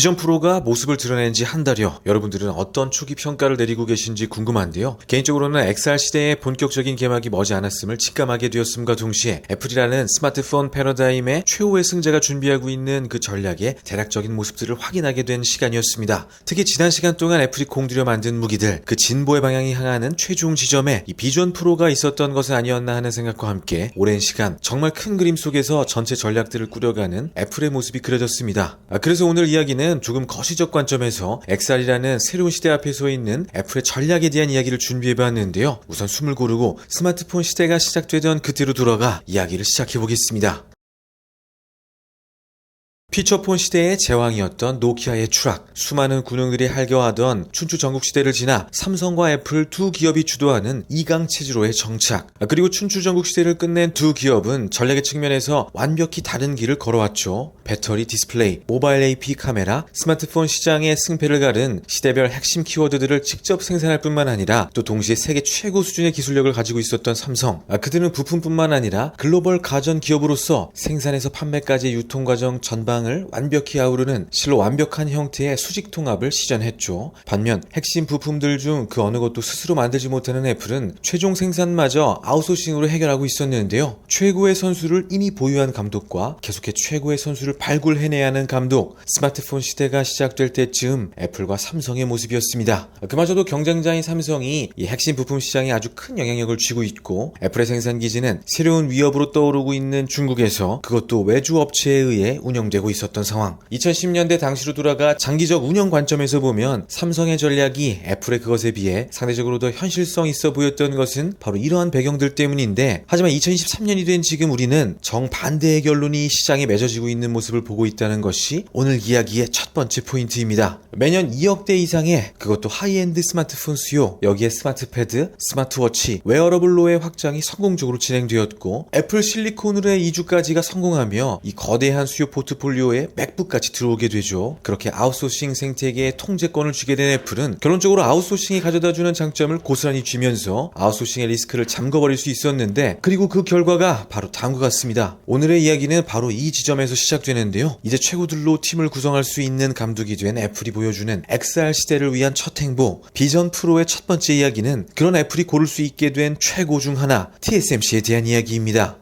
비전 프로가 모습을 드러낸 지 한 달여 여러분들은 어떤 초기 평가를 내리고 계신지 궁금한데요. 개인적으로는 XR 시대의 본격적인 개막이 머지않았음을 직감하게 되었음과 동시에 애플이라는 스마트폰 패러다임의 최후의 승자가 준비하고 있는 그 전략의 대략적인 모습들을 확인하게 된 시간이었습니다. 특히 지난 시간 동안 애플이 공들여 만든 무기들 그 진보의 방향이 향하는 최종 지점에 이 비전 프로가 있었던 것은 아니었나 하는 생각과 함께 오랜 시간 정말 큰 그림 속에서 전체 전략들을 꾸려가는 애플의 모습이 그려졌습니다. 아, 그래서 오늘 이야기는 조금 거시적 관점에서 XR이라는 새로운 시대 앞에 서 있는 애플의 전략에 대한 이야기를 준비해봤는데요. 우선 숨을 고르고 스마트폰 시대가 시작되던 그때로 돌아가 이야기를 시작해보겠습니다. 피처폰 시대의 제왕이었던 노키아의 추락, 수많은 군용들이 할겨하던 춘추 전국 시대를 지나 삼성과 애플 두 기업이 주도하는 이강 체제로의 정착, 아, 그리고 춘추 전국 시대를 끝낸 두 기업은 전략의 측면에서 완벽히 다른 길을 걸어왔죠. 배터리 디스플레이, 모바일 AP 카메라, 스마트폰 시장의 승패를 가른 시대별 핵심 키워드들을 직접 생산할 뿐만 아니라 또 동시에 세계 최고 수준의 기술력을 가지고 있었던 삼성. 아, 그들은 부품뿐만 아니라 글로벌 가전 기업으로서 생산에서 판매까지 유통 과정 전 방을 완벽히 아우르는 실로 완벽한 형태의 수직 통합을 시전했죠. 반면 핵심 부품들 중 그 어느 것도 스스로 만들지 못하는 애플은 최종 생산마저 아웃소싱으로 해결하고 있었는데요. 최고의 선수를 이미 보유한 감독과 계속해 최고의 선수를 발굴해내야 하는 감독. 스마트폰 시대가 시작될 때쯤 애플과 삼성의 모습이었습니다. 그마저도 경쟁자인 삼성이 이 핵심 부품 시장에 아주 큰 영향력을 쥐고 있고 애플의 생산 기지는 새로운 위협으로 떠오르고 있는 중국에서 그것도 외주 업체에 의해 운영되고 있었던 상황. 2010년대 당시로 돌아가 장기적 운영 관점에서 보면 삼성의 전략이 애플의 그것에 비해 상대적으로 더 현실성 있어 보였던 것은 바로 이러한 배경들 때문인데 하지만 2023년이 된 지금 우리는 정반대의 결론이 시장에 맺어지고 있는 모습을 보고 있다는 것이 오늘 이야기의 첫 번째 포인트입니다. 매년 2억대 이상의 그것도 하이엔드 스마트폰 수요, 여기에 스마트패드, 스마트워치, 웨어러블로의 확장이 성공적으로 진행되었고 애플 실리콘으로의 이주까지가 성공하며 이 거대한 수요 포트폴리오 에 맥북까지 들어오게 되죠. 그렇게 아웃소싱 생태계의 통제권을 쥐게 된 애플은 결론적으로 아웃소싱이 가져다주는 장점을 고스란히 쥐면서 아웃소싱의 리스크를 잠궈버릴 수 있었는데 그리고 그 결과가 바로 다음과 같습니다. 오늘의 이야기는 바로 이 지점에서 시작되는데요. 이제 최고들로 팀을 구성할 수 있는 감독이 된 애플이 보여주는 XR 시대를 위한 첫 행보 비전 프로의 첫 번째 이야기는 그런 애플이 고를 수 있게 된 최고 중 하나 TSMC에 대한 이야기입니다.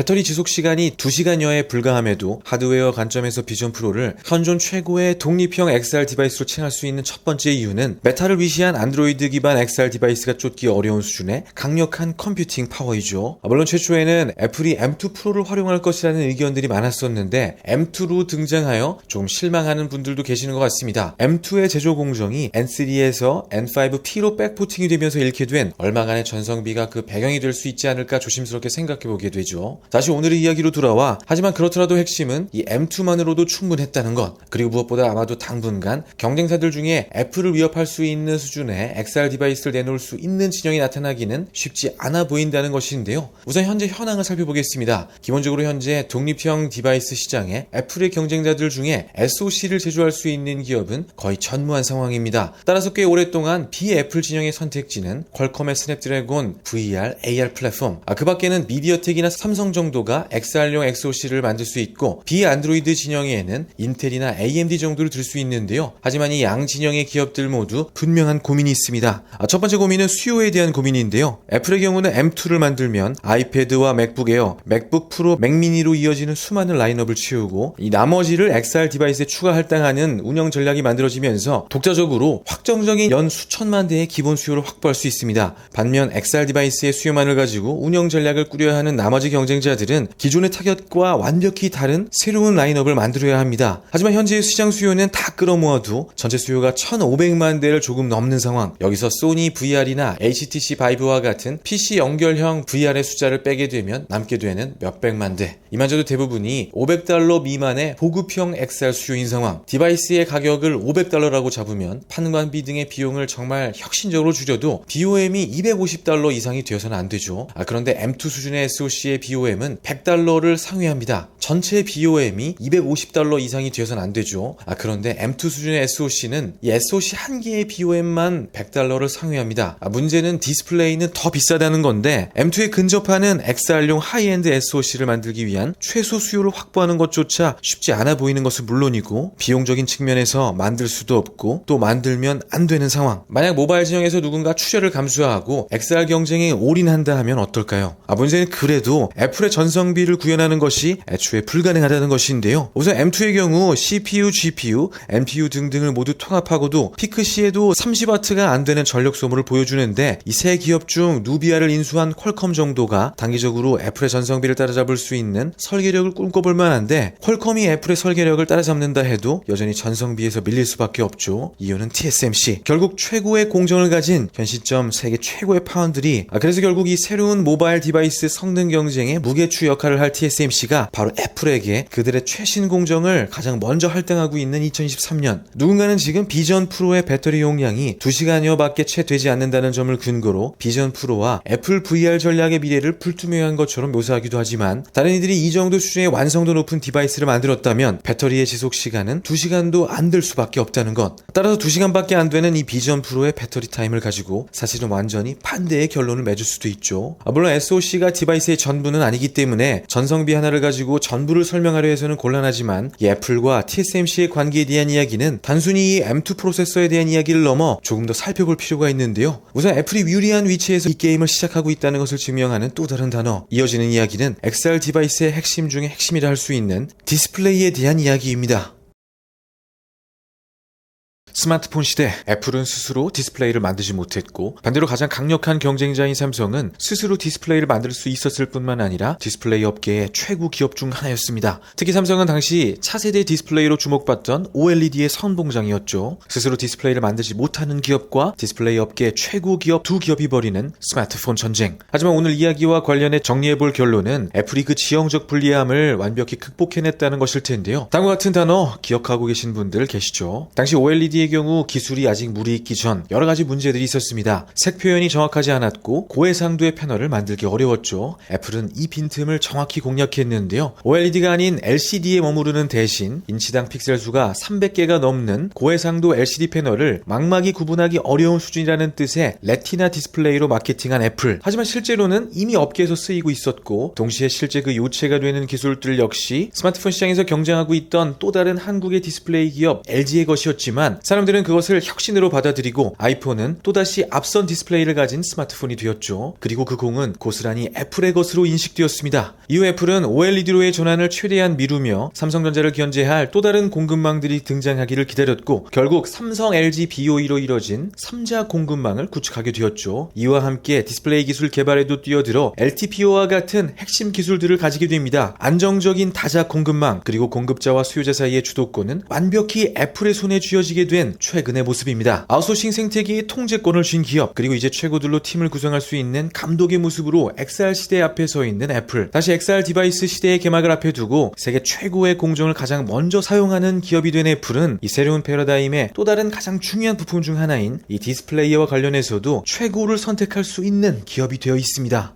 배터리 지속 시간이 2시간여에 불과함에도 하드웨어 관점에서 비전 프로를 현존 최고의 독립형 XR 디바이스로 칭할 수 있는 첫 번째 이유는 메타를 위시한 안드로이드 기반 XR 디바이스가 쫓기 어려운 수준의 강력한 컴퓨팅 파워이죠. 물론 최초에는 애플이 M2 프로를 활용할 것이라는 의견들이 많았었는데 M2로 등장하여 좀 실망하는 분들도 계시는 것 같습니다. M2의 제조 공정이 N3에서 N5P로 백포팅이 되면서 잃게 된 얼마간의 전성비가 그 배경이 될 수 있지 않을까 조심스럽게 생각해 보게 되죠. 다시 오늘의 이야기로 돌아와 하지만 그렇더라도 핵심은 이 M2만으로도 충분했다는 것. 그리고 무엇보다 아마도 당분간 경쟁사들 중에 애플을 위협할 수 있는 수준의 XR 디바이스를 내놓을 수 있는 진영이 나타나기는 쉽지 않아 보인다는 것인데요. 우선 현재 현황을 살펴보겠습니다. 기본적으로 현재 독립형 디바이스 시장에 애플의 경쟁자들 중에 SoC를 제조할 수 있는 기업은 거의 전무한 상황입니다. 따라서 꽤 오랫동안 비애플 진영의 선택지는 퀄컴의 스냅드래곤 VR, AR 플랫폼 아, 그 밖에는 미디어텍이나 삼성 정도가 XR용 SoC를 만들 수 있고 비안드로이드 진영에는 인텔이나 AMD 정도를 들 수 있는데요. 하지만 이 양 진영의 기업들 모두 분명한 고민이 있습니다. 아, 첫 번째 고민은 수요에 대한 고민인데요. 애플의 경우는 M2를 만들면 아이패드와 맥북 에어, 맥북 프로, 맥미니로 이어지는 수많은 라인업을 채우고 이 나머지를 XR 디바이스에 추가 할당하는 운영 전략이 만들어지면서 독자적으로 확정적인 연 수천만 대의 기본 수요를 확보할 수 있습니다. 반면 XR 디바이스의 수요만을 가지고 운영 전략을 꾸려야 하는 나머지 경쟁 자들은 기존의 타겟과 완벽히 다른 새로운 라인업을 만들어야 합니다. 하지만 현재의 시장 수요는 다 끌어모아도 전체 수요가 1,500만 대를 조금 넘는 상황. 여기서 소니 VR이나 HTC 바이브와 같은 PC 연결형 VR의 숫자를 빼게 되면 남게 되는 몇백만 대. 이마저도 대부분이 500달러 미만의 보급형 XR 수요인 상황. 디바이스의 가격을 500달러라고 잡으면 판관비 등의 비용을 정말 혁신적으로 줄여도 BOM이 250달러 이상이 되어서는 안 되죠. 아, 그런데 M2 수준의 SoC의 BOM BOM은 100달러를 상회합니다. 전체 BOM이 250달러 이상이 되어서는 안 되죠. 아, 그런데 M2 수준의 SoC는 이 SoC 한 개의 BOM만 100달러를 상회합니다. 아, 문제는 디스플레이는 더 비싸다는 건데 M2에 근접하는 XR용 하이엔드 SoC를 만들기 위한 최소 수요를 확보하는 것조차 쉽지 않아 보이는 것은 물론이고 비용적인 측면에서 만들 수도 없고 또 만들면 안 되는 상황. 만약 모바일 진영에서 누군가 출혈을 감수하고 XR 경쟁에 올인한다 하면 어떨까요? 아, 문제는 그래도 애플의 전성비를 구현하는 것이 애초 에 불가능하다는 것인데요. 우선 M2의 경우 CPU, GPU, NPU 등등을 모두 통합하고도 피크 시에도 30W가 안 되는 전력 소모를 보여주는데 이 세 기업 중 누비아를 인수한 퀄컴 정도가 단기적으로 애플의 전성비를 따라잡을 수 있는 설계력을 꿈꿔볼 만한데 퀄컴이 애플의 설계력을 따라잡는다 해도 여전히 전성비에서 밀릴 수밖에 없죠. 이유는 TSMC. 결국 최고의 공정을 가진 현 시점 세계 최고의 파운드리. 아, 그래서 결국 이 새로운 모바일 디바이스 성능 경쟁의 무게추 역할을 할 TSMC가 바로 애플에게 그들의 최신 공정을 가장 먼저 할당하고 있는 2023년. 누군가는 지금 비전 프로의 배터리 용량이 2시간여밖에 채 되지 않는다는 점을 근거로 비전 프로와 애플 VR 전략의 미래를 불투명한 것처럼 묘사하기도 하지만 다른 이들이 이 정도 수준의 완성도 높은 디바이스를 만들었다면 배터리의 지속 시간은 2시간도 안 될 수밖에 없다는 것. 따라서 2시간밖에 안 되는 이 비전 프로의 배터리 타임을 가지고 사실은 완전히 반대의 결론을 맺을 수도 있죠. 아, 물론 SoC가 디바이스의 전부는 아니기 때문에 전성비 하나를 가지고 전부를 설명하려 해서는 곤란하지만 이 애플과 TSMC의 관계에 대한 이야기는 단순히 이 M2 프로세서에 대한 이야기를 넘어 조금 더 살펴볼 필요가 있는데요. 우선 애플이 유리한 위치에서 이 게임을 시작하고 있다는 것을 증명하는 또 다른 단어. 이어지는 이야기는 XR 디바이스의 핵심 중의 핵심이라 할 수 있는 디스플레이에 대한 이야기입니다. 스마트폰 시대 애플은 스스로 디스플레이를 만들지 못했고 반대로 가장 강력한 경쟁자인 삼성은 스스로 디스플레이를 만들 수 있었을 뿐만 아니라 디스플레이 업계의 최고 기업 중 하나였습니다. 특히 삼성은 당시 차세대 디스플레이로 주목받던 OLED의 선봉장이었죠. 스스로 디스플레이를 만들지 못하는 기업과 디스플레이 업계 최고 기업 두 기업이 벌이는 스마트폰 전쟁. 하지만 오늘 이야기와 관련해 정리해볼 결론은 애플이 그 지형적 불리함을 완벽히 극복해냈다는 것일 텐데요. 다음과 같은 단어 기억하고 계신 분들 계시죠? 당시 OLED 의 경우 기술이 아직 무리 있기 전 여러 가지 문제들이 있었습니다. 색 표현이 정확하지 않았고 고해상도의 패널을 만들기 어려웠죠. 애플은 이 빈틈을 정확히 공략했는데요. OLED가 아닌 LCD에 머무르는 대신 인치당 픽셀 수가 300개가 넘는 고해상도 LCD 패널을 망막이 구분하기 어려운 수준이라는 뜻의 레티나 디스플레이로 마케팅한 애플. 하지만 실제로는 이미 업계에서 쓰이고 있었고 동시에 실제 그 요체가 되는 기술들 역시 스마트폰 시장에서 경쟁하고 있던 또 다른 한국의 디스플레이 기업 LG의 것이었지만 사람들은 그것을 혁신으로 받아들이고 아이폰은 또다시 앞선 디스플레이를 가진 스마트폰이 되었죠. 그리고 그 공은 고스란히 애플의 것으로 인식되었습니다. 이후 애플은 OLED로의 전환을 최대한 미루며 삼성전자를 견제할 또 다른 공급망들이 등장하기를 기다렸고 결국 삼성, LG, BOE로 이뤄진 3자 공급망을 구축하게 되었죠. 이와 함께 디스플레이 기술 개발에도 뛰어들어 LTPO와 같은 핵심 기술들을 가지게 됩니다. 안정적인 다자 공급망 그리고 공급자와 수요자 사이의 주도권은 완벽히 애플의 손에 쥐어지게 된 최근의 모습입니다. 아웃소싱 생태계의 통제권을 쥔 기업 그리고 이제 최고들로 팀을 구성할 수 있는 감독의 모습으로 XR 시대 앞에 서 있는 애플 다시 XR 디바이스 시대의 개막을 앞에 두고 세계 최고의 공정을 가장 먼저 사용하는 기업이 된 애플은 이 새로운 패러다임의 또 다른 가장 중요한 부품 중 하나인 이 디스플레이와 관련해서도 최고를 선택할 수 있는 기업이 되어 있습니다.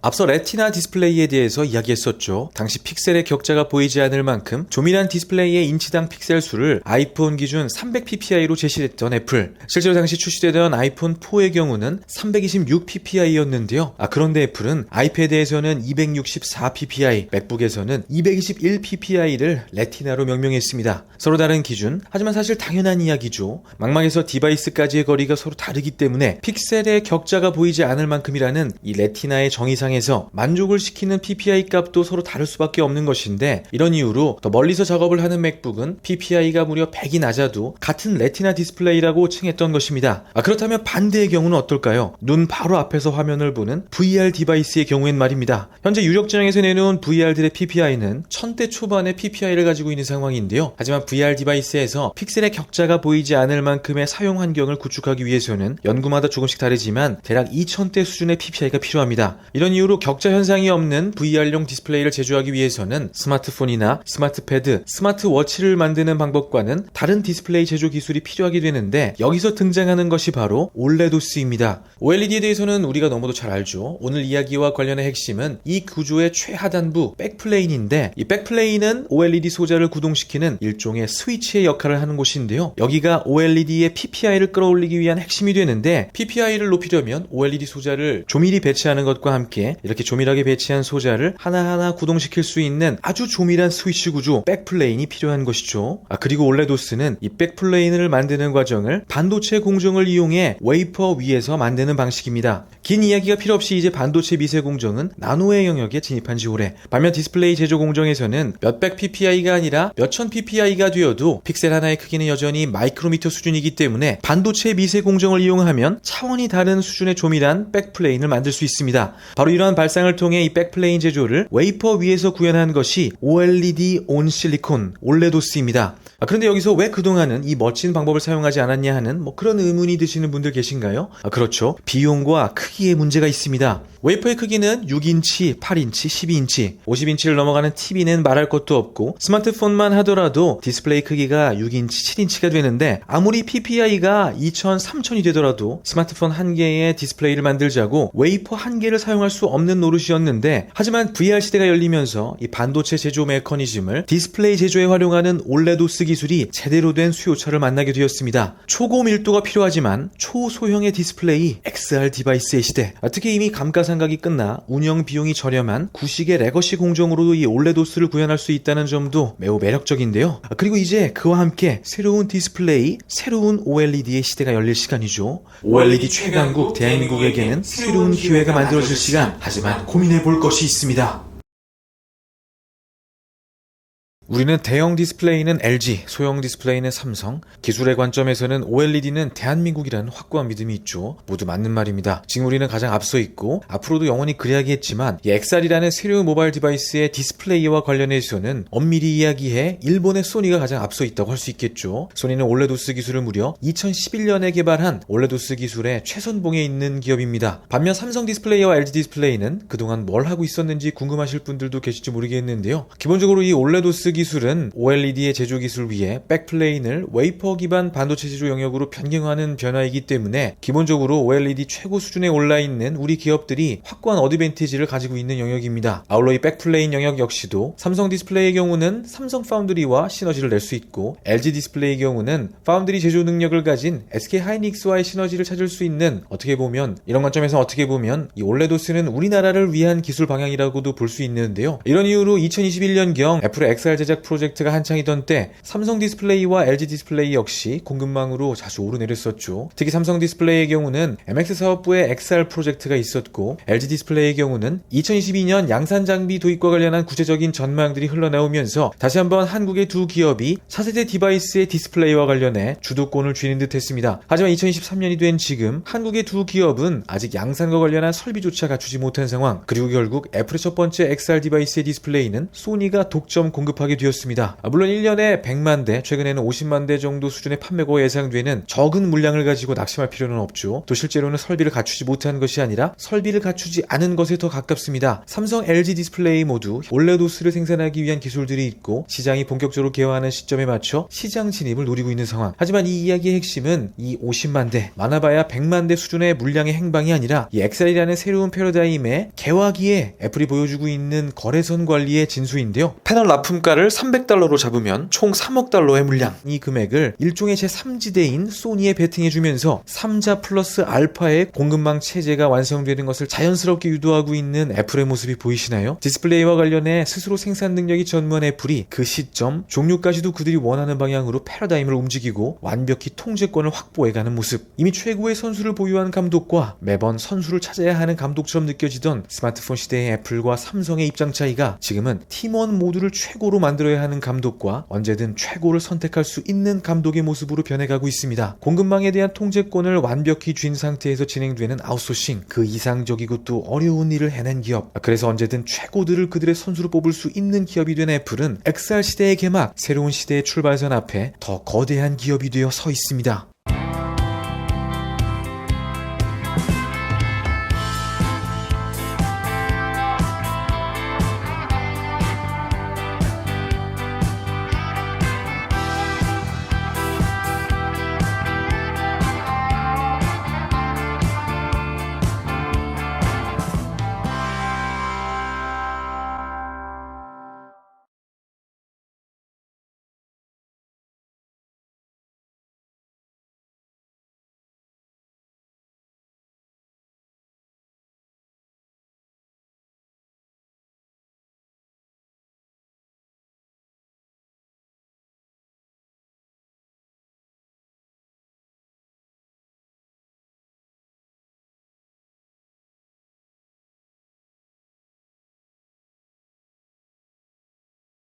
앞서 레티나 디스플레이에 대해서 이야기했었죠. 당시 픽셀의 격자가 보이지 않을 만큼 조밀한 디스플레이의 인치당 픽셀 수를 아이폰 기준 300ppi로 제시했던 애플. 실제로 당시 출시되던 아이폰 4의 경우는 326ppi였는데요. 아, 그런데 애플은 아이패드에서는 264ppi, 맥북에서는 221ppi를 레티나로 명명했습니다. 서로 다른 기준, 하지만 사실 당연한 이야기죠. 망막에서 디바이스까지의 거리가 서로 다르기 때문에 픽셀의 격자가 보이지 않을 만큼이라는 이 레티나의 정의상 에서 만족을 시키는 PPI 값도 서로 다를 수밖에 없는 것인데 이런 이유로 더 멀리서 작업을 하는 맥북은 PPI가 무려 100이 낮아도 같은 레티나 디스플레이라고 칭했던 것입니다. 아, 그렇다면 반대의 경우는 어떨까요? 눈 바로 앞에서 화면을 보는 VR 디바이스의 경우엔 말입니다. 현재 유력 진영에서 내놓은 VR들의 PPI는 1000대 초반의 PPI를 가지고 있는 상황인데요. 하지만 VR 디바이스에서 픽셀의 격자가 보이지 않을 만큼의 사용 환경을 구축하기 위해서는 연구마다 조금씩 다르지만 대략 2000대 수준의 PPI가 필요합니다. 이런 이후로 격자 현상이 없는 VR용 디스플레이를 제조하기 위해서는 스마트폰이나 스마트패드, 스마트워치를 만드는 방법과는 다른 디스플레이 제조 기술이 필요하게 되는데 여기서 등장하는 것이 바로 올레도스입니다. OLED에 대해서는 우리가 너무도 잘 알죠. 오늘 이야기와 관련의 핵심은 이 구조의 최하단부 백플레인인데 이 백플레인은 OLED 소자를 구동시키는 일종의 스위치의 역할을 하는 곳인데요. 여기가 OLED의 PPI를 끌어올리기 위한 핵심이 되는데 PPI를 높이려면 OLED 소자를 조밀히 배치하는 것과 함께 이렇게 조밀하게 배치한 소자를 하나하나 구동시킬 수 있는 아주 조밀한 스위치 구조 백플레인이 필요한 것이죠. 아 그리고 올레도스는 이 백플레인을 만드는 과정을 반도체 공정을 이용해 웨이퍼 위에서 만드는 방식입니다. 긴 이야기가 필요 없이 이제 반도체 미세 공정은 나노의 영역에 진입한 지 오래. 반면 디스플레이 제조 공정에서는 몇백 PPI가 아니라 몇천 PPI가 되어도 픽셀 하나의 크기는 여전히 마이크로미터 수준이기 때문에 반도체 미세 공정을 이용하면 차원이 다른 수준의 조밀한 백플레인을 만들 수 있습니다. 바로 이러한 발상을 통해 이 백플레인 제조를 웨이퍼 위에서 구현한 것이 OLED 온 실리콘 올레도스입니다. 아, 그런데 여기서 왜 그동안은 이 멋진 방법을 사용하지 않았냐 하는 뭐 그런 의문이 드시는 분들 계신가요? 아, 그렇죠. 비용과 크기의 문제가 있습니다. 웨이퍼의 크기는 6인치, 8인치, 12인치, 50인치를 넘어가는 TV는 말할 것도 없고 스마트폰만 하더라도 디스플레이 크기가 6인치, 7인치가 되는데 아무리 PPI가 2000, 3000이 되더라도 스마트폰 한 개의 디스플레이를 만들자고 웨이퍼 한 개를 사용할 수 없는 노릇이었는데 하지만 VR 시대가 열리면서 이 반도체 제조 메커니즘을 디스플레이 제조에 활용하는 올레도스 기술이 제대로 된 수요처를 만나게 되었습니다. 초고 밀도가 필요하지만 초소형의 디스플레이 XR 디바이스의 시대 아, 특히 이미 감가상각이 끝나 운영 비용이 저렴한 구식의 레거시 공정으로도 이 올레도스를 구현할 수 있다는 점도 매우 매력적인데요. 아, 그리고 이제 그와 함께 새로운 디스플레이, 새로운 OLED의 시대가 열릴 시간이죠. OLED 최강국 대한민국에게는 새로운 기회가 만들어질 시간. 하지만 고민해 볼 것이 있습니다. 우리는 대형 디스플레이는 LG, 소형 디스플레이는 삼성, 기술의 관점에서는 OLED는 대한민국이라는 확고한 믿음이 있죠. 모두 맞는 말입니다. 지금 우리는 가장 앞서 있고 앞으로도 영원히 그래야겠지만 이 XR이라는 새로운 모바일 디바이스의 디스플레이와 관련해서는 엄밀히 이야기해 일본의 소니가 가장 앞서 있다고 할 수 있겠죠. 소니는 올레도스 기술을 무려 2011년에 개발한 올레도스 기술의 최선봉에 있는 기업입니다. 반면 삼성 디스플레이와 LG 디스플레이는 그동안 뭘 하고 있었는지 궁금하실 분들도 계실지 모르겠는데요. 기본적으로 이 올레도스 기술은 OLED의 제조 기술 위에 백플레인을 웨이퍼 기반 반도체 제조 영역으로 변경하는 변화이기 때문에 기본적으로 OLED 최고 수준에 올라 있는 우리 기업들이 확고한 어드밴티지를 가지고 있는 영역입니다. 아울러 이 백플레인 영역 역시도 삼성 디스플레이의 경우는 삼성 파운드리와 시너지를 낼 수 있고 LG 디스플레이의 경우는 파운드리 제조 능력을 가진 SK 하이닉스와의 시너지를 찾을 수 있는 어떻게 보면 이런 관점에서 어떻게 보면 이 올레도스는 우리나라를 위한 기술 방향이라고도 볼 수 있는데요. 이런 이유로 2021년경 애플의 XR 제작 프로젝트가 한창이던 때 삼성 디스플레이와 LG 디스플레이 역시 공급망으로 자주 오르내렸었죠. 특히 삼성 디스플레이의 경우는 MX 사업부에 XR 프로젝트가 있었고 LG 디스플레이의 경우는 2022년 양산 장비 도입과 관련한 구체적인 전망들이 흘러나오면서 다시 한번 한국의 두 기업이 차세대 디바이스의 디스플레이와 관련해 주도권을 쥐는 듯 했습니다. 하지만 2023년이 된 지금 한국의 두 기업은 아직 양산과 관련한 설비조차 갖추지 못한 상황 그리고 결국 애플의 첫 번째 XR 디바이스의 디스플레이는 소니가 독점 공급하게 되었습니다. 아, 물론 1년에 100만 대, 최근에는 50만 대 정도 수준의 판매고가 예상되는 적은 물량을 가지고 낙심할 필요는 없죠. 또 실제로는 설비를 갖추지 못한 것이 아니라 설비를 갖추지 않은 것에 더 가깝습니다. 삼성, LG 디스플레이 모두 올레도스를 생산하기 위한 기술들이 있고 시장이 본격적으로 개화하는 시점에 맞춰 시장 진입을 노리고 있는 상황. 하지만 이 이야기의 핵심은 이 50만 대, 많아봐야 100만 대 수준의 물량의 행방이 아니라 이 엑셀이라는 새로운 패러다임의 개화기에 애플이 보여주고 있는 거래선 관리의 진수인데요. 패널 납품가 를 300달러로 잡으면 총 3억 달러의 물량. 이 금액을 일종의 제3지대인 소니에 베팅해주면서 3자 플러스 알파의 공급망 체제가 완성되는 것을 자연스럽게 유도하고 있는 애플의 모습이 보이시나요? 디스플레이와 관련해 스스로 생산 능력이 전무한 애플이 그 시점, 종류까지도 그들이 원하는 방향으로 패러다임을 움직이고 완벽히 통제권을 확보해가는 모습. 이미 최고의 선수를 보유한 감독과 매번 선수를 찾아야 하는 감독처럼 느껴지던 스마트폰 시대의 애플과 삼성의 입장 차이가 지금은 팀원 모두를 최고로 만들어야 하는 감독과 언제든 최고를 선택할 수 있는 감독의 모습으로 변해가고 있습니다. 공급망에 대한 통제권을 완벽히 쥔 상태에서 진행되는 아웃소싱, 그 이상적이고 또 어려운 일을 해낸 기업. 그래서 언제든 최고들을 그들의 선수로 뽑을 수 있는 기업이 된 애플은 XR 시대의 개막, 새로운 시대의 출발선 앞에 더 거대한 기업이 되어 서 있습니다.